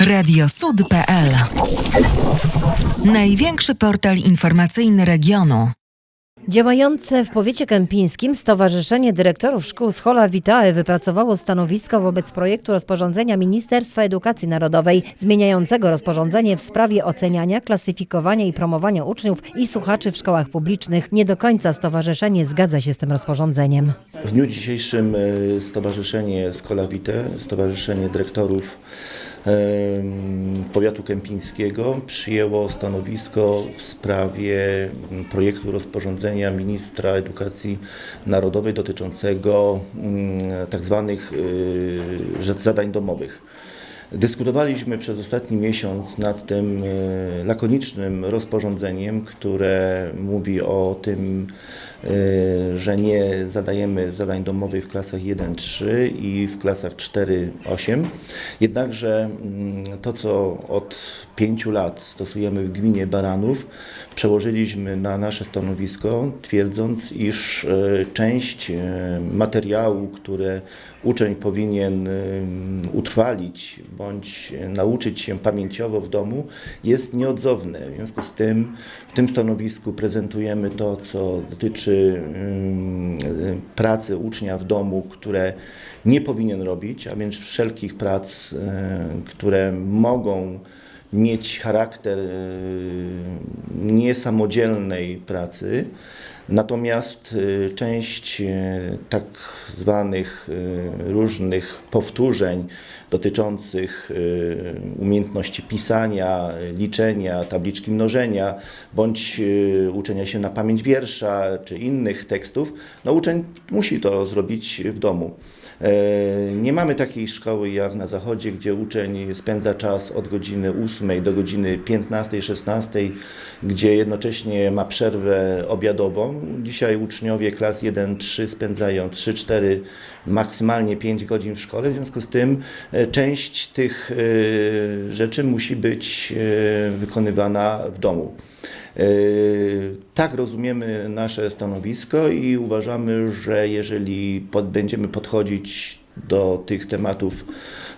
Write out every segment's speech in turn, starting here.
Radiosud.pl Największy portal informacyjny regionu. Działające w powiecie kępińskim Stowarzyszenie Dyrektorów Szkół z Hola Vitae wypracowało stanowisko wobec projektu rozporządzenia Ministerstwa Edukacji Narodowej zmieniającego rozporządzenie w sprawie oceniania, klasyfikowania i promowania uczniów i słuchaczy w szkołach publicznych. Nie do końca stowarzyszenie zgadza się z tym rozporządzeniem. W dniu dzisiejszym e, Stowarzyszenie Skola Vitae, Stowarzyszenie Dyrektorów Powiatu Kępińskiego przyjęło stanowisko w sprawie m, projektu rozporządzenia Ministra Edukacji Narodowej dotyczącego mm, tak zwanych y, zadań domowych. Dyskutowaliśmy przez ostatni miesiąc nad tym e, lakonicznym rozporządzeniem, które mówi o tym, e, że nie zadajemy zadań domowych w klasach 1-3 i w klasach 4-8. Jednakże mm, to, co od pięciu lat stosujemy w gminie Baranów, przełożyliśmy na nasze stanowisko, twierdząc, iż e, część materiału, które uczeń powinien utrwalić bądź nauczyć się pamięciowo w domu, jest nieodzowne. W związku z tym w tym stanowisku prezentujemy to, co dotyczy y, pracy ucznia w domu, które nie powinien robić, a więc wszelkich prac, y, które mogą mieć charakter y, niesamodzielnej pracy. Natomiast y, część y, tak zwanych y, różnych powtórzeń dotyczących umiejętności pisania, liczenia, tabliczki mnożenia, bądź uczenia się na pamięć wiersza czy innych tekstów, no uczeń musi to zrobić w domu. E, Nie mamy takiej szkoły jak na zachodzie, gdzie uczeń spędza czas od godziny 8 do godziny 15-16, gdzie jednocześnie ma przerwę obiadową. Dzisiaj uczniowie klas 1-3 spędzają 3-4, maksymalnie 5 godzin w szkole, w związku z tym e, część tych e, rzeczy musi być e, wykonywana w domu. Tak rozumiemy nasze stanowisko i uważamy, że jeżeli pod, będziemy podchodzić do tych tematów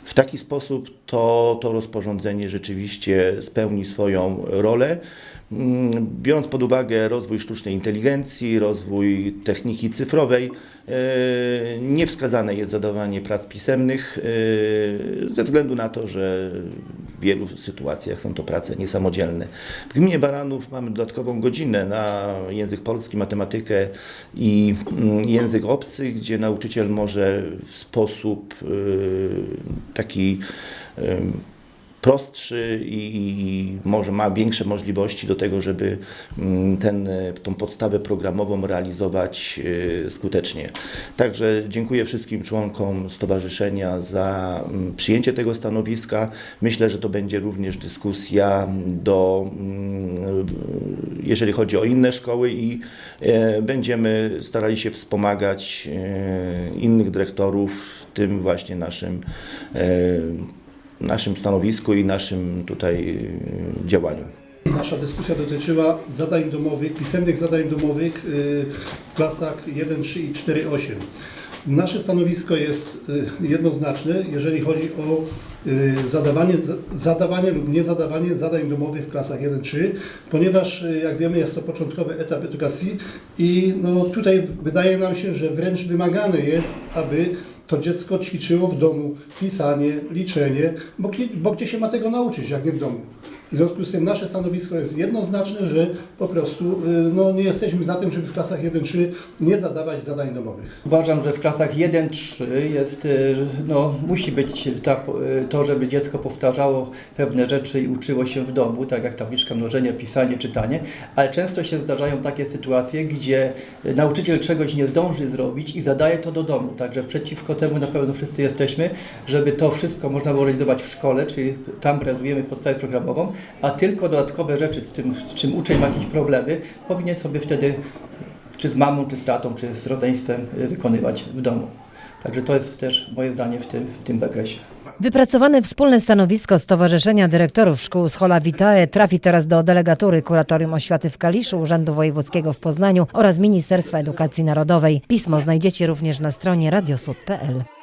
w taki sposób, to to rozporządzenie rzeczywiście spełni swoją rolę. Mm, Biorąc pod uwagę rozwój sztucznej inteligencji, rozwój techniki cyfrowej, e, niewskazane jest zadawanie prac pisemnych e, ze względu na to, że w wielu sytuacjach są to prace niesamodzielne. W gminie Baranów mamy dodatkową godzinę na język polski, matematykę i mm, język obcy, gdzie nauczyciel może w sposób e, taki prostszy i, może ma większe możliwości do tego, żeby mm, ten, e, tą podstawę programową realizować e, skutecznie. Także dziękuję wszystkim członkom stowarzyszenia za mm, przyjęcie tego stanowiska. Myślę, że to będzie również dyskusja do, mm, jeżeli chodzi o inne szkoły i e, będziemy starali się wspomagać innych dyrektorów w tym właśnie naszym naszym stanowisku i naszym tutaj y, działaniu. Nasza dyskusja dotyczyła zadań domowych, pisemnych zadań domowych y, w klasach 1, 3 i 4, 8. Nasze stanowisko jest y, jednoznaczne, jeżeli chodzi o zadawanie, zadawanie lub niezadawanie zadań domowych w klasach 1-3, ponieważ jak wiemy jest to początkowy etap edukacji i no, tutaj wydaje nam się, że wręcz wymagane jest, aby to dziecko ćwiczyło w domu pisanie, liczenie, bo, bo gdzie się ma tego nauczyć, jak nie w domu. W związku z tym nasze stanowisko jest jednoznaczne, że po prostu y, no, nie jesteśmy za tym, żeby w klasach 1-3 nie zadawać zadań domowych. Uważam, że w klasach 1-3 jest, y, no, musi być ta, y, to, żeby dziecko powtarzało pewne rzeczy i uczyło się w domu, tak jak tabliczka mnożenia, pisanie, czytanie, ale często się zdarzają takie sytuacje, gdzie nauczyciel czegoś nie zdąży zrobić i zadaje to do domu. Także przeciwko temu na pewno wszyscy jesteśmy, żeby to wszystko można było realizować w szkole, czyli tam realizujemy podstawę programową, a tylko dodatkowe rzeczy, z, tym, z czym uczeń ma jakieś problemy, powinien sobie wtedy czy z mamą, czy z tatą, czy z rodzeństwem y, wykonywać w domu. Także to jest też moje zdanie w tym, w tym zakresie. Wypracowane wspólne stanowisko Stowarzyszenia Dyrektorów Szkół z Hola Vitae trafi teraz do delegatury Kuratorium Oświaty w Kaliszu, Urzędu Wojewódzkiego w Poznaniu oraz Ministerstwa Edukacji Narodowej. Pismo znajdziecie również na stronie radiosud.pl.